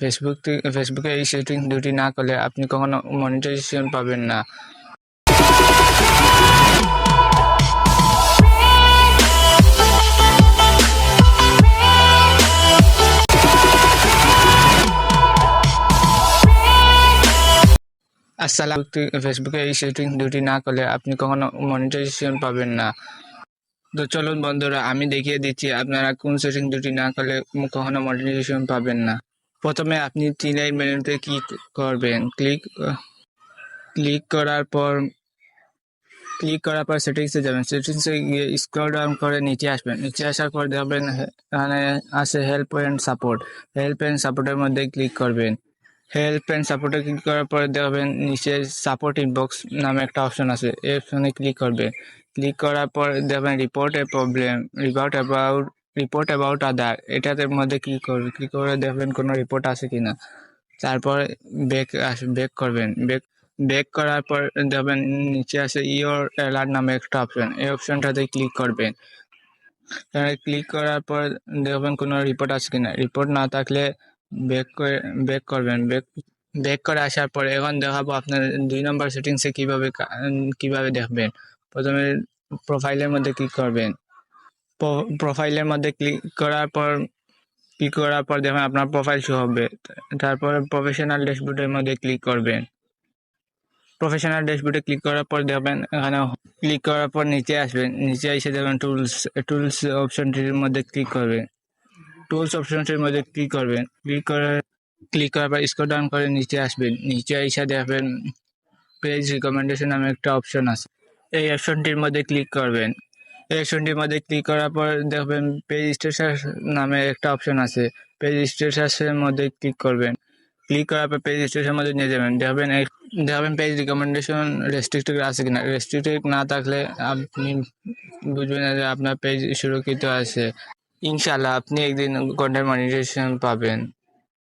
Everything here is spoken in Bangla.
ফেসবুক ফেসবুকে এই সেটিং দুটি না করলে আপনি কখনো মনিটাইজেশন পাবেন না। আসসালাম ফেসবুকে এই সেটিং দুটি না করলে আপনি কখনো মনিটাইজেশন পাবেন না। তো চলুন বন্ধুরা, আমি দেখিয়ে দিচ্ছি আপনারা কোন সেটিং দুটি না করলে কখনো মনিটাইজেশন পাবেন না। প্রথমে আপনি তিনের মেনুতে ক্লিক করবেন। ক্লিক ক্লিক করার পর, ক্লিক করার পর সেটিংসে যাবেন। সেটিংসে গিয়ে স্ক্রল ডাউন করে নিচে আসবেন। নিচে আসার পর দেখবেন এখানে আছে help and support help and সাপোর্টের মধ্যে ক্লিক করবেন। হেল্প অ্যান্ড সাপোর্টে ক্লিক করার পরে দেখবেন নিচে সাপোর্ট ইনবক্স নামে একটা অপশন আছে। এই অপশনে ক্লিক করবেন। ক্লিক করার পর দেখবেন report a problem report about report about other এটাতে মধ্যে ক্লিক করবেন ক্লিক করে দেখবেন কোনো রিপোর্ট আছে কি না তারপর ব্যাক আস ব্যাক করবেন ব্যাক ব্যাক করার পর দেখবেন নিচে আছে ইওর অ্যালার্ট নামে একটা অপশন এই অপশনটাতে ক্লিক করবেন। ক্লিক করার পর দেখবেন কোনো রিপোর্ট আছে কি না রিপোর্ট না থাকলে ব্যাক করে ব্যাক করবেন ব্যাক ব্যাক করে আসার পরে এখন দেখাবো আপনার দুই নম্বর সেটিংসে কীভাবে কা- উম, দেখবেন। প্রথমে প্রোফাইলের মধ্যে ক্লিক করবেন। প্রোফাইলের মধ্যে ক্লিক করার পর ক্লিক করার পর দেখবেন আপনার প্রোফাইল শো হবে। তারপরে প্রফেশনাল ড্যাশবোর্ডের মধ্যে ক্লিক করবেন। প্রফেশনাল ড্যাশবোর্ডে ক্লিক করার পর দেখবেন এখানে ক্লিক করার পর নিচে আসবেন। নিচে এসে দেখবেন টুলস টুলস অপশনটির মধ্যে ক্লিক করবেন। টুলস অপশনটির মধ্যে ক্লিক করবেন। ক্লিক করে ক্লিক করার পর স্ক্রল ডাউন করে নিচে আসবেন। নিচে এসে দেখবেন পেজ রিকমেন্ডেশন নামে একটা অপশন আছে। এই অপশনটির মধ্যে ক্লিক করবেন। এই অপশনটির মধ্যে ক্লিক করার পর দেখবেন পেজ স্টেটাস নামে একটা অপশন আছে। পেজ স্টেটাসের মধ্যে ক্লিক করবেন। ক্লিক করার পর পেজ স্টেটাসের মধ্যে নিয়ে যাবেন। দেখবেন দেখবেন পেজ রিকমেন্ডেশন রেস্ট্রিক্টেড আছে কিনা? রেস্ট্রিক্টেড না থাকলে আপনি বুঝবেন যে আপনার পেজ সুরক্ষিত আছে। ইনশাল্লাহ আপনি একদিন কন্টেন্ট মনিটাইজেশন পাবেন।